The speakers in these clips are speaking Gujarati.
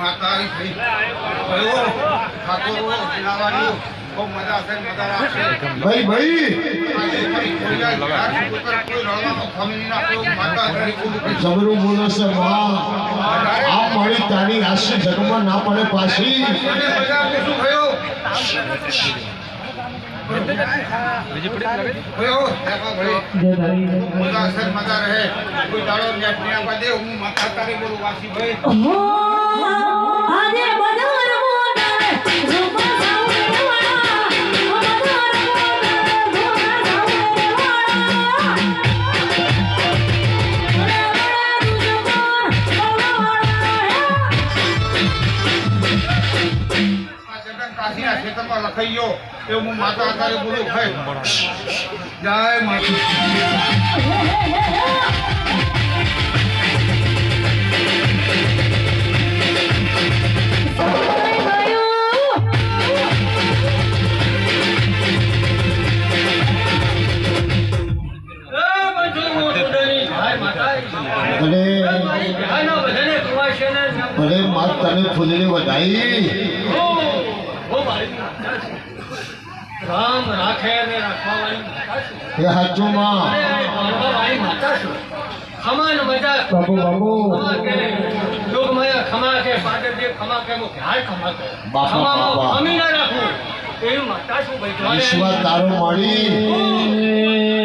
માતા આવી થઈ ભયો. ખાતો લાવવાની બહુ મજા આવશે મજા આવશે ભાઈ ભાઈ. જબરું બોલો છે આ મારી તારી આશી જગમાં ના પડે પાછી. મજા રહે. કોઈ દાડો નહીં આપવા દે હું માતા તારી બોલું વાસી ભાઈ. લખાઈ ગયો એવું હું માતા આધારે બોલું ભાઈ જય માતા ખમાન મજા. બાબુ બાબુ ખમા કે જોગમાયા ખમા કે પાટરદેવ ખમા કે હું ક્યારે ખમા કે બાપા, બાપા. ખમી ના રાખું. એ માતા શું ભાઈ. ઈશ્વર તારો મળી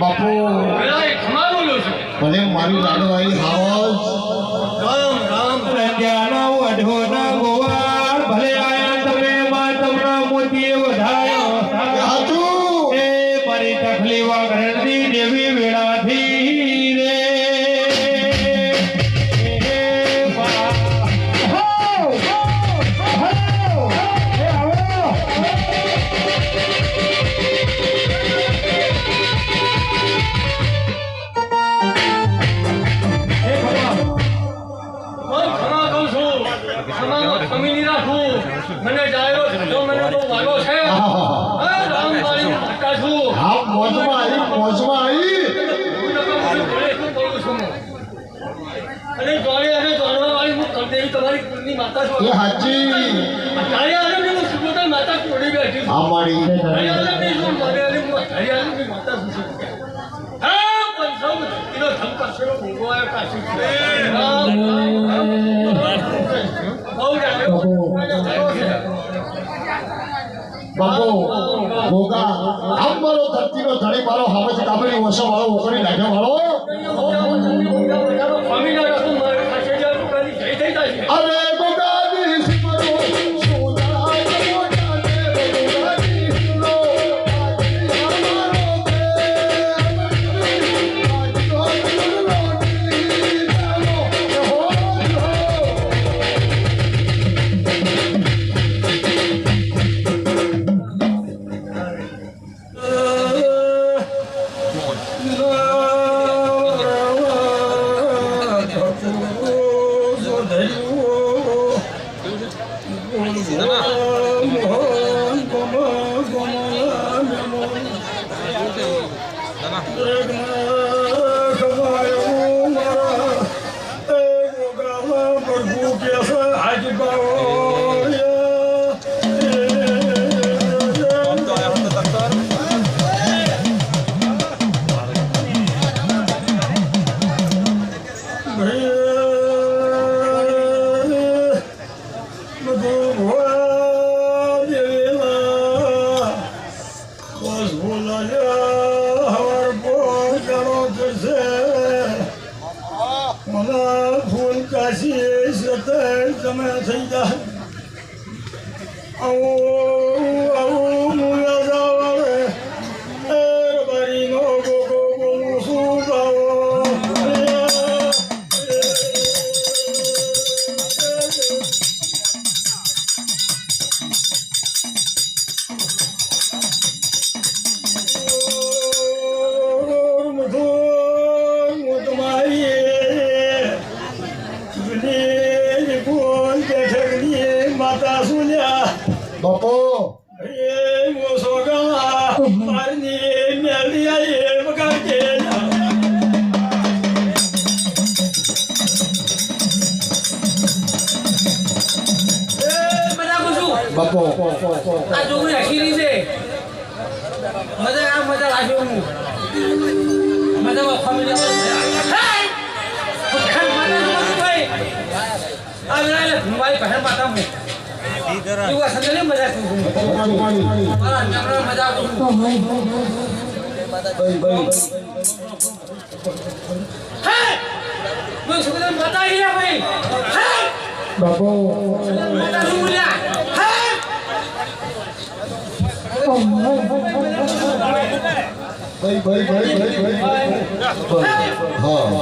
બાપુ ભલે મારી લાડવાઈ હાવજ રામ રામ પ્રજાનો વઢોનો આલમની માતા છું હા પંચાવન ધરતીનો ધમ કરશેલો ભોગવો આવ્યો કાશી છે. જાણ્યો છે. બાપુ. ગોગા આમ મારો ધરતીનો ધણી મારો હાવજ કાબરી વસો વાળો ઓકડી નાખ્યો વાળો رسول الله وربو جرو ترسه منا فول کاشی ستر تمه થઈ જાય او او બાપો. એ મોસો ગવા મારની મેલિયા એ પૂછું બાપો. આ છોકરી હસીરી છે મજા આ મજા લાગ્યો હું મજામાં ફેમિલી આ મારા છોકરીને માતા હે. બાપો. ભાઈ ભાઈ ભાઈ ભાઈ ભાઈ. હા.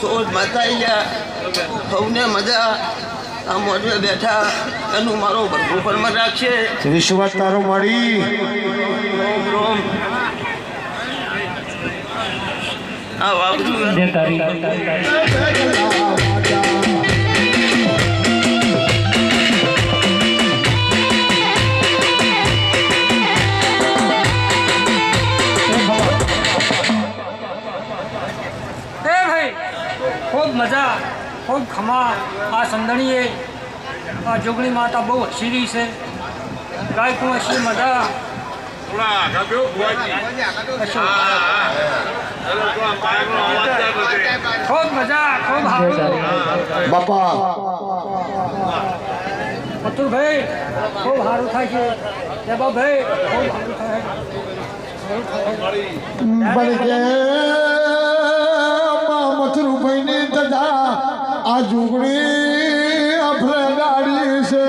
સોળ માતા ગયા સૌને મજા. આ મોઢે બેઠા. એનું મારો ભરપૂર મજા રાખશે. વિશ્વાસ તારો રોમ આ વાપર્યું મજા. ખૂબ ખમા. આ સંદણીએ આ જોગણી માતા બહુ હસીરી છે. ગાયકું હસી મજા. ખૂબ મજા ખૂબ બાપા. મથુરભાઈ ખૂબ સારું થાય છે. જબાભાઈ ખૂબ સારું થાય. આ જુગણી આપણે ગાડી છે.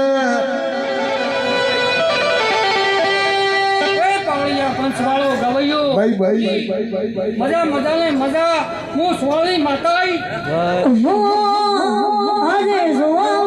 એ પાવળિયા પંચવાળો ગવૈયો. ભાઈ ભાઈ. ભાઈ ભાઈ ભાઈ મજા મજા ને મજા. હું સ્વાળી માતા જોવા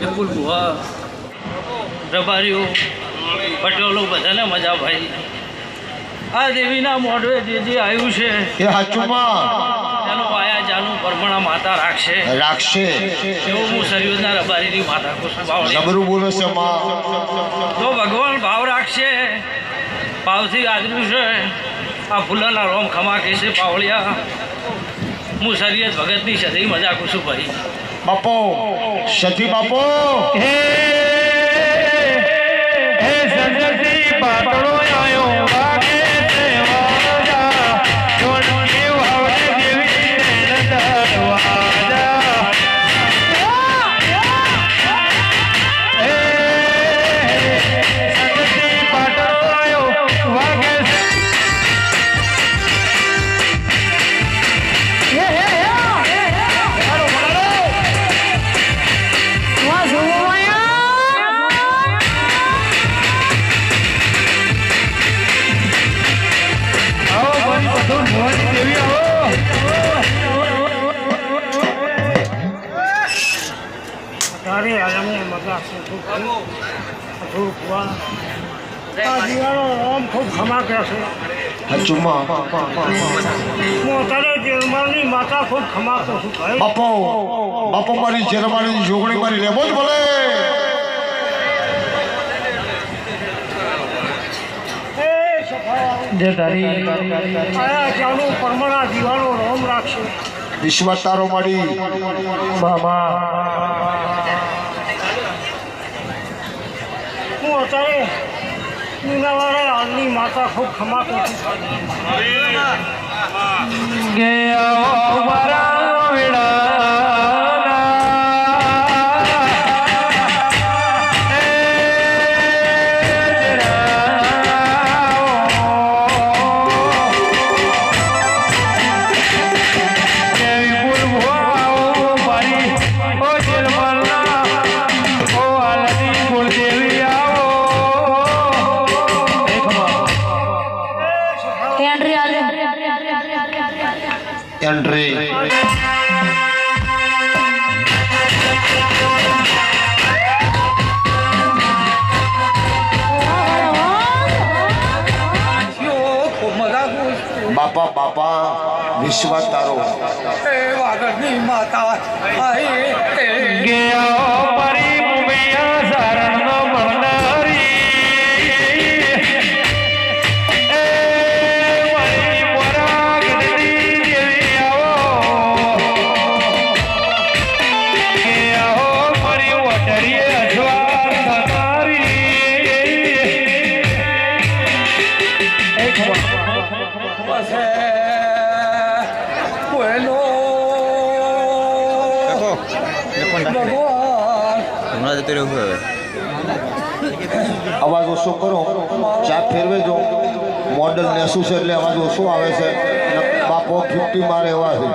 વિપુલ ભુવા રબારીઓ પટેલો બધાને મજા ભાઈ. આ દેવીના મોઢવે જે જે આવ્યું છે એ હાચુમાં. તેનું પાયા જાનું પરમણા માતા રાખશે. રાખશે. એવું હું સરયુજના રબારીની માતા બાવળી જબરું બોલે છે માં જો ભગવાન ભાવ રાખશે ભાવથી આજનું છે. આ ફૂલાના રોમ ખમા કહેશે પાવળિયા. હું શરીયત ભગતની સદી મજા કુશું ભાઈ. બાપો સતી બાપો હે હે સંજતી પાતળો તારે આલમે મજા છે ખૂબ દીવાનો રોમ ખૂબ ખમા છે. હચુમાં મોટાને જેલમાની માતા ખૂબ ખમા કે છું બાપો બાપો મારી જેરમાની જોગણી મારી લેવો જ ભલે. પરમણા દીવાનો રોમ રાખશે. વિશ્વાસ તારો મારી. હું અત્યારે મીનાવાળા હાલની માતા ખૂબ ખમા કે છું વિશ્વાસ તારો. વાગડની માતા ભગવાન અવાજ ઓછો કરો? ચા ફેરવે જો મોડલ નેસું છે એટલે અવાજ ઓછો આવે છે? બાપો ફિફ્ટી મારે એવા છે.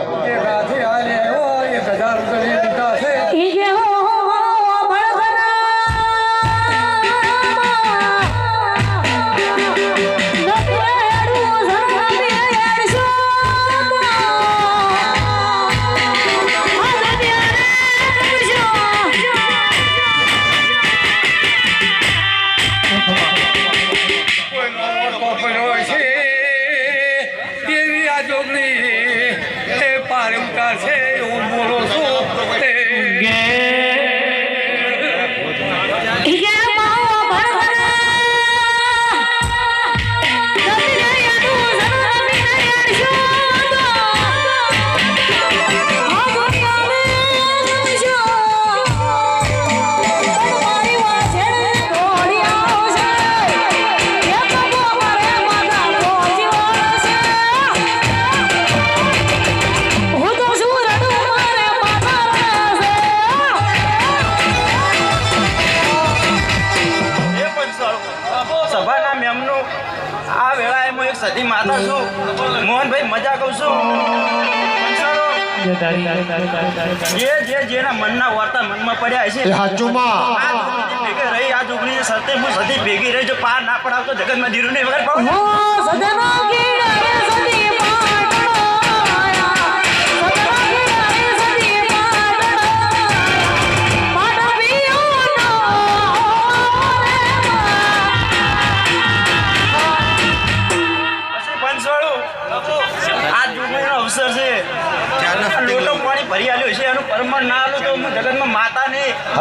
જે જે જેના મનના વાર્તા મનમાં પડ્યા છે એ હાચુમાં. આ જોગણી ભેગી રહી આ જોગણી સતે હું સતી ભેગી રહી જો પાર ના પડાવતો જગતમાં ધીરું નહીં વગર સદી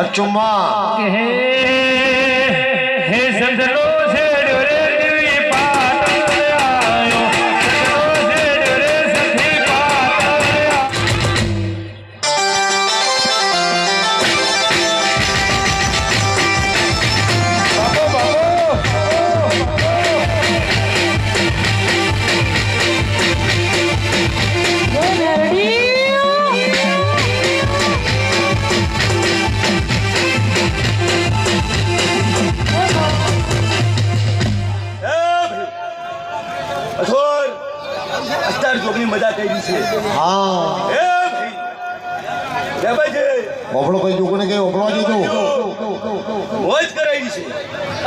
ને હાચુમાં હે હે કરી છે. હા. એ ભાઈ જય ઓપડો જોગણે કઈ ઓપડવા દીધું મોજ કરાવી છે.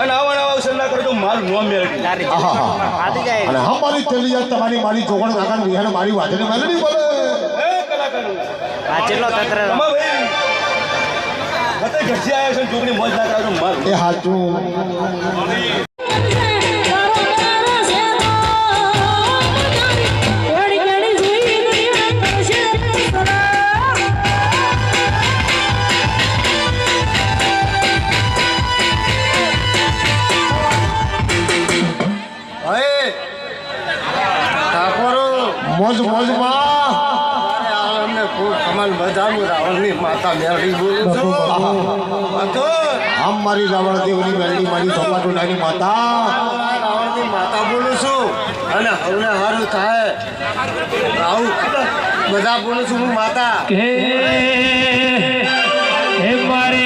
અને આવા નવા કરજો મેળવી. અને હા મારી ચલી જાય તમારી મારી જોગણ કાકા વિહાર મારી વાતને મેલડી બોલે. એ કલાકારો? તમા ઘરથી આવ્યા છે જોગની મોજ ના કરાવજો મારું. એ હાચું. મોજ મોજમાં અમને ખૂબ કમાલ મજાનું રાવણની માતા મેળવી બોલું છું આમ મારી રાવણ દેવની મેલડી મારી ચોપાટોડાની માતા રાવણની માતા. બોલું છું અને હવને સારું થાય આવું બધા બોલું છું હું માતા હે મારે